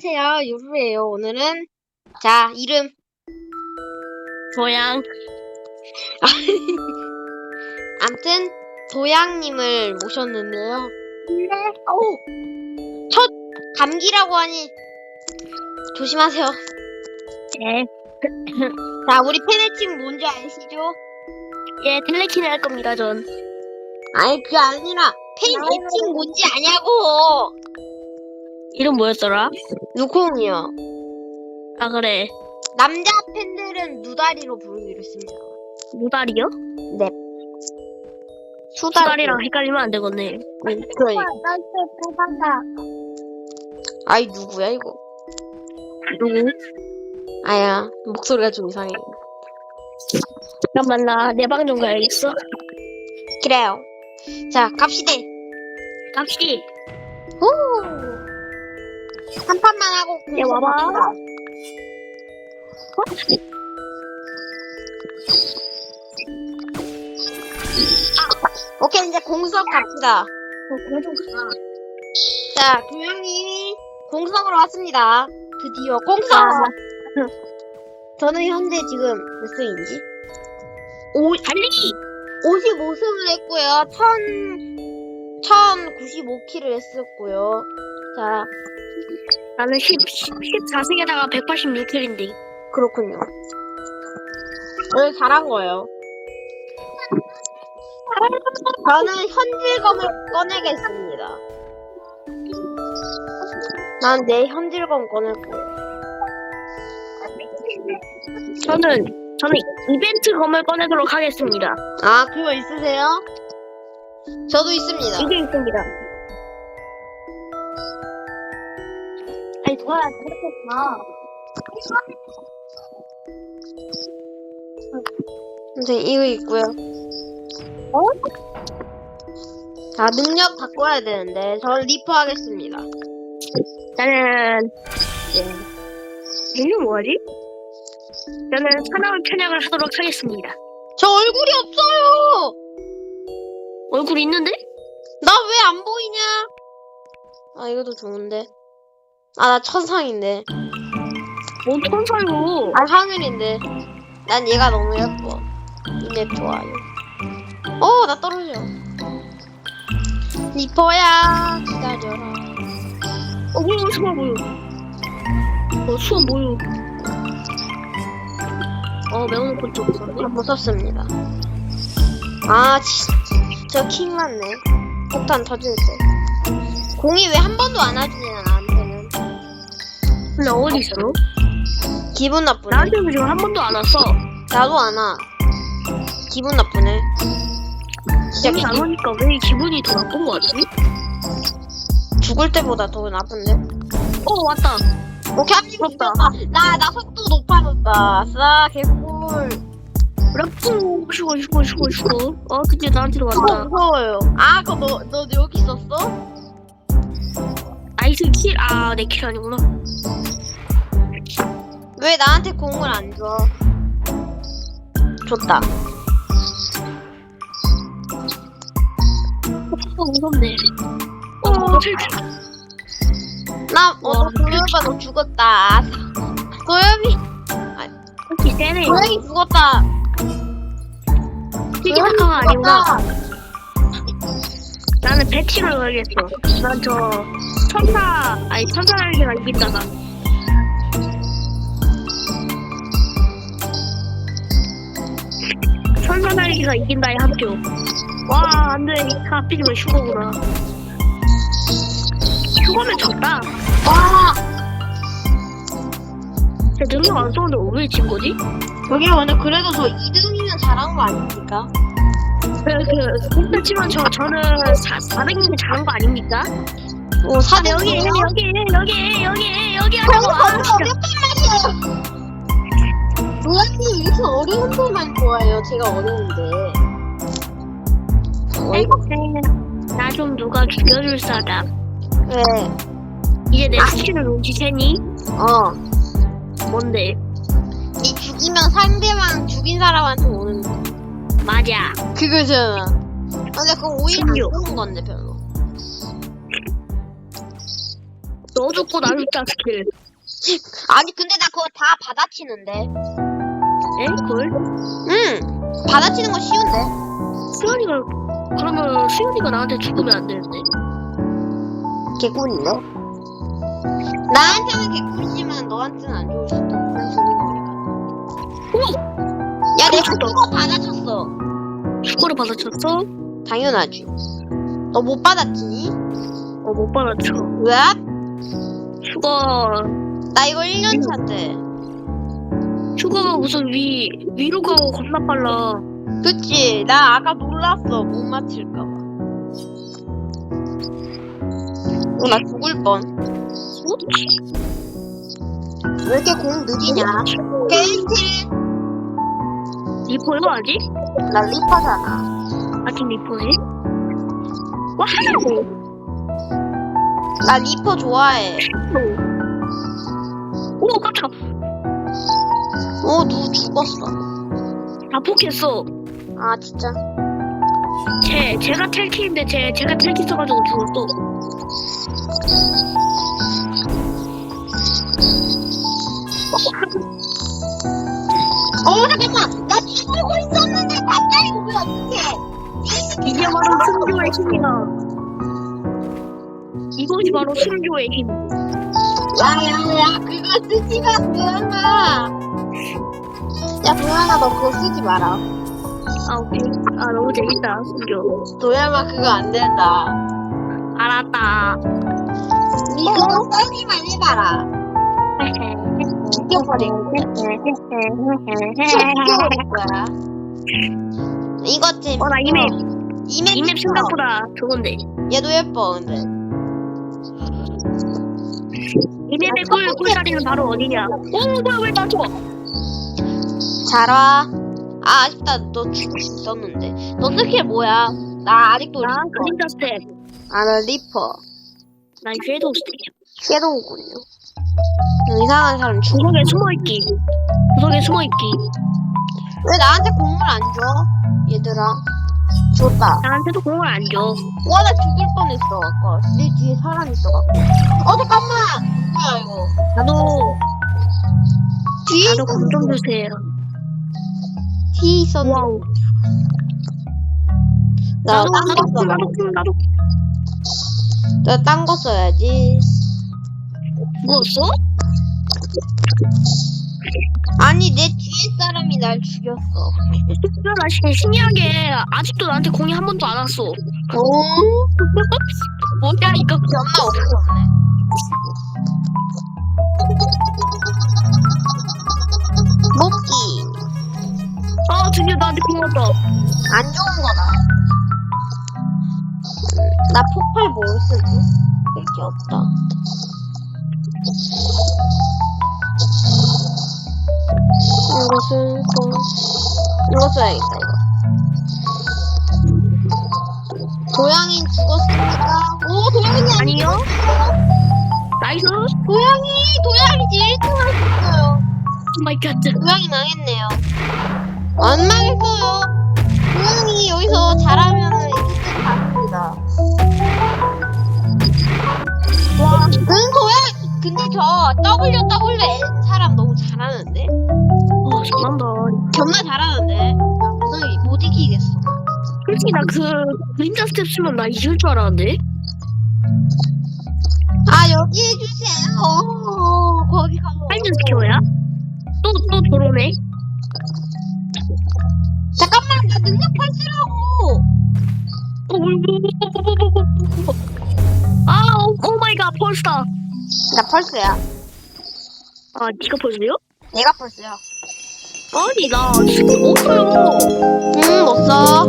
안녕하세요. 유루예요. 오늘은 자 이름 고양 암튼 도양님을 모셨는데요. 네. 오, 첫 감기라고 하니 조심하세요. 네. 자 우리 페네칭 뭔지 아시죠? 예, 텔레킨 할 겁니다, 전. 아니 그게 아니라 페네칭 뭔지 아냐고. 이름 뭐였더라? 누콩이요. 아, 그래. 남자 팬들은 누다리로 부르기로 했습니다. 무다리요? 수다리. 수다리랑 헷갈리면 안 되겠네. 응, 그러니까. 아이 누구야 이거? 누구? 아야 목소리가 좀 이상해. 잠깐만, 나 내 방 좀 가야겠어. 그래요. 자 갑시다. 갑시다. 오! 한 판만 하고 네, 와봐. 아, 오케이 이제 공수업 갑시다. 자 도영이 공수업으로 왔습니다. 드디어 공수업. 아, 저는 현재 지금 몇 승인지? 오, 달리기! 55승을 했고요. 1000 1095킬을 했었고요. 자 나는 10, 14승에다가 186킬인데. 그렇군요. 오늘 잘한 거예요. 저는 현질검을 꺼내겠습니다. 난 내 현질검 꺼낼 거예요. 저는, 저는 이벤트 검을 꺼내도록 하겠습니다. 아, 그거 있으세요? 저도 있습니다. 이게 있습니다. 도야, 그렇구나. 선생님, 이거 있고요. 어? 자, 능력 바꿔야 되는데, 저는 리퍼 하겠습니다. 나는 예. 이게 뭐지? 저는 사나운 편향을 하도록 하겠습니다. 저 얼굴이 없어요! 얼굴 있는데? 나 왜 안 보이냐? 아, 이것도 좋은데. 아, 나 천상인데. 뭔 천사요? 아, 하늘인데. 난 얘가 너무 예뻐. 이내 좋아요. 어, 나 떨어져. 리퍼야, 기다려라. 어 뭐야 수원 뭐야? 어 수원 뭐야? 어 매운 것도 없었네. 아, 못 썼습니다. 아, 치, 저킹 맞네. 폭탄 터질 때. 공이 왜 한 번도 안 와주냐, 나한테는. 나 어디 있어? 기분 나쁘네. 나한테는 지금 한 번도 안 왔어. 나도 안 와. 기분 나쁘네. 진짜 기분이 안 기, 오니까 왜 기분이 더 나쁜 거 같지? 죽을 때보다 더 나쁜데? 어 왔다. 오케이, 합리 부럽다. 나, 나 속도 높아졌다. 아싸, 개꿀. 락푸 쉬고 쉬고 쉬고 쉬고. 어 근데 나한테도 어, 왔다. 무서워요. 아, 그거 너, 너 여기 있었어? 아이스 킬. 아 내 킬 아니구나. 왜 나한테 공을 안 줘? 줬다. 어 무섭네. 어 탈출. 나, 어, 와. 도엽아, 너 죽었다. 도엽이, 세네. 도엽이 죽었다. 이게 사카가 아니구나. 나는 배치를 걸겠어. 난 저 천사 아니 천사 날개가 이긴다가 천사 날개가 이긴다의 합격. 와 안 돼 하필이면 휴거구나. 휴거면 졌다. 와, 쟤 능력 안 썼는데 왜진 거지? 여기 오늘 그래도 저 2등이면 잘한 거 아닙니까? 그그 근데 치면 저 저는 4 400명 잘한 거 아닙니까? 오, 아, 4등 여기 여기 여기 여기 여기 하자고. 아, 너무 진짜. 어렵단 말이에요. 도엽이 이렇게 어려운 데만 좋아해요. 제가 어려운데. 나좀 누가 죽여줄 사람. 왜? 이제 내 스킬을 놓지 세니? 어. 뭔데? 이 죽이면 상대방 죽인 사람한테 오는 거. 맞아. 그거잖아. 근데 그거 오히려 안 신기해. 좋은 건데 별로. 너 죽고 나 죽자 스킬. 아니 근데 나 그거 다 받아치는데. 에? 그걸? 응. 받아치는 거 쉬운데. 수현이가 그러면 수현이가 나한테 죽으면 안 되는데. 개꿀인데? 나한테는 개꿀이지만 너한테는 안 좋을 수도. 그냥 주는 거니까. 야 내가. 그거 받아쳤어. 축구를 받아쳤어? 당연하지. 너 못 받았지? 어, 못 받아쳐. 왜? 슈가, 나 이거 1년 차인데. 슈가가 무슨 위, 위로 가고 겁나 빨라. 그치? 나 아까 놀랐어. 못 맞힐까봐. 어, 나 죽을 뻔. 왜 이렇게 공 느리냐? 게임킬! 리포요, 아직? 나 리퍼잖아. 아직 리포네? 와우! 나 리퍼 좋아해. 오, 깜짝 어, 누구 죽었어. 다 포켓했어. 아, 진짜? 제, 제가 텔키인데, 제, 제가 텔키 써가지고 죽었어. 어, 잠깐만! 나 뒤돌고 있었는데 갑자기 오면 어떡해! 이게 바로 승교의 힘이다. 이것이 바로 승교의 힘. 야, 야, 야, 그거 쓰지 마, 도영아! 야, 도영아, 너 그거 쓰지 마라. 아, 오케이. 아, 너무 재밌다, 승교. 도영아, 그거 안 된다. 알았다. 니 그거 써기만 해봐라. 죽여버릴 거야. 이거지. 어, 나 이맵, 이맵, 이맵 예뻐. 생각보다 좋은데. 얘도 예뻐, 근데. 이맵의 꿀, 꿀자리는 바로 어디냐? 오, 뭐야, 왜 나 죽어? 잘 와. 아, 아쉽다. 너 죽을 수 있었는데. 너 스킬 뭐야? 나 아직도 나 리퍼. 그림자 스텝. 아, 나 리퍼. 나 섀도우 스텝. 섀도우군요. 이상한 사람 죽어. 구석에 숨어있기. 구석에 숨어있기. 왜 나한테 공을 안 줘? 얘들아. 줬다. 나한테도 공을 안 줘. 와, 나 죽을 뻔했어, 아까. 내 뒤에 사람 있어갖고. 어, 잠깐만! 뭐야, 이거. 나도, 뒤에 나도 공좀 주세요. 뒤에 있었는데. 와우. 나 나도, 딴 나도, 거 써. 나도, 나도, 나도. 나딴거 써야지. 죽었어? 아니, 내 뒤에 사람이 날 죽였어. 야, 나 신- 신기하게 아직도 나한테 공이 한 번도 안 왔어. 오? 뭐야, 이거. 연나 없었네. 먹기. 아, 드디어 나한테 공 왔다. 안 좋은 거다. 나 폭발 뭘 쓰지? 별게 없다. 이것을 또 이거 써야겠다 이거. 도양이 죽었습니다. 오 도양이 아니 아니요? 나이스? 도양이 도양이 1등 하셨어요. 오 마이 갓. 도양이 망했네요. 안 망했어요. 도양이 여기서 잘하면은 1등 갑니다. 와, 응 도양 근데 저 WWN 사람 너무 잘하는데? 와, 잘한다. 존나 잘하는데? 나 무슨 못 이기겠어. 솔직히 나 그 그림자 스텝 쓰면 나 이길 줄 알았는데? 아 여기 해주세요. 어, 거기 가면 파인드 스퀘어야? 또, 또 도로네? 잠깐만 나 능력 펄스라고. 아, 오, 오 마이 갓, 펄스다. 나 펄스야. 아, 니가 펄스요? 내가 펄스야. 아니, 나 진짜 못 써요. 응 못 써.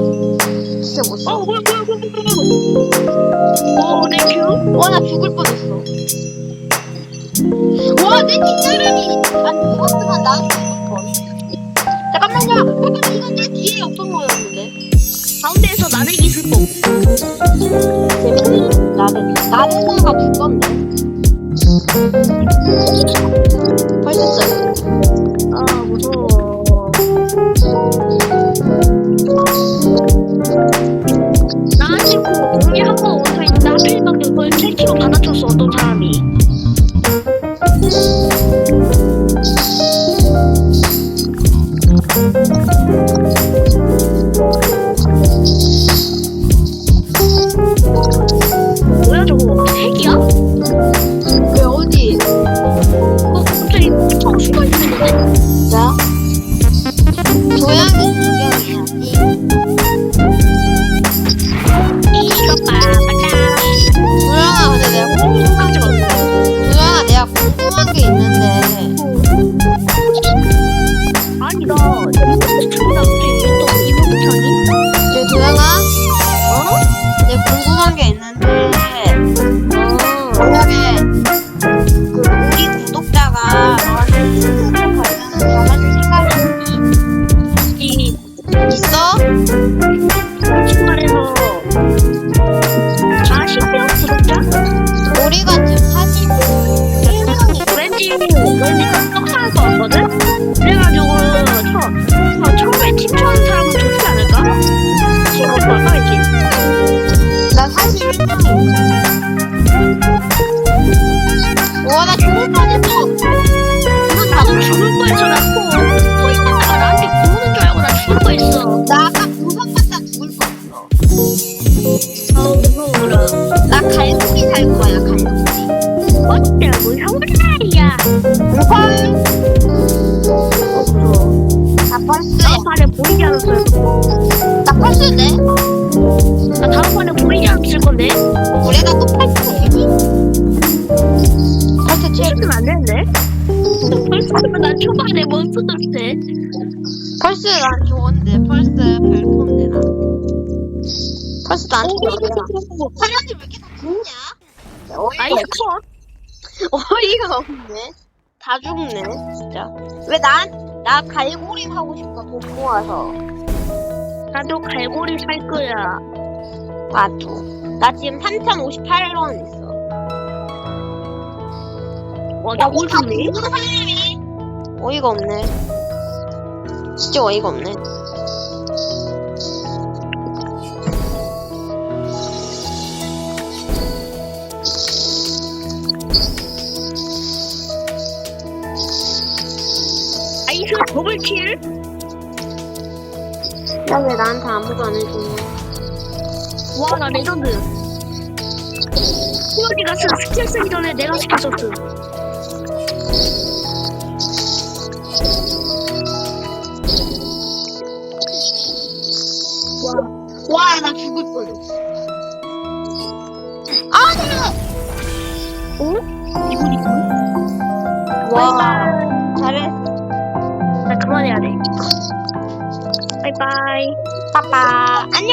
진짜 못 아, 써. 뭐야, 뭐야, 뭐야, 뭐야. 오, 땡큐. 와 나 죽을 뻔했어. 와 내 뒷사람이 안 죽었으면 나도 죽을 뻔. 잠깐만요. 잠깐만 이건 내 뒤에 없던 거였는데. 가운데에서 나대기 슬퍼. 재밌네. 나는 나는 죽었네. 벌써 써요. 아, 무서워. 나지 궁금한 게 있는데. 만약에 그 우리 구독자가 친구를 걸면 전화줄 생각이 이 있어? 솔직히 말해서 40명 구독자? 우리가 지금 사진 1명이 왠지 왠지 떡상할 것 같거든? 그래가지고 저, 저 처음에 팀처하는 사람은 좋지 않을까? 바꿔야지 나 41명이 와, 나 죽을 뻔했어. 나도 죽을 뻔했어 나코 코 있다가 나한테 구르는 줄 알고 나 죽을 뻔했어 나 아까 구성받다 죽을 뻔했어. 아 무서워라 나 갈고리 살 거야, 갈고리. 어때 무서워라야 헐. 어 무서워 나 펄스야. 다음 판에 보이지 않았어요 나 펄스네? 보이지 않았을 건데 우리가 또 펄스 되니? 펄스 최 치면 안 되는데 벌써 난 초반에 못 썼는데 펄스 난 좋은데, 펄스 별폰데, 나. 펄스 난 좋은데. 사장님 왜 이렇게 다 죽냐? 아이스 컷 어이가 없네. 다 죽네, 진짜. 왜 난, 나 갈고리 사고 싶어, 돈 모아서. 나도 갈고리 살 거야 나도. 나 지금 3,058원 있어. 와 저걸 좋네 사람이. 어이가 없네. 진짜 어이가 없네. 아이스 더블킬 야, 왜 나한테 아무도 안 해주냐. 와 나 레전드 쓴 스킬 쓰기 전에 내가 스킬 썼음 와, 나 죽을 뻔했어. 아니! 어? 이분 이분? 와, 잘했어. 나 그만해야 돼 바이바이 빠빠. 안녕.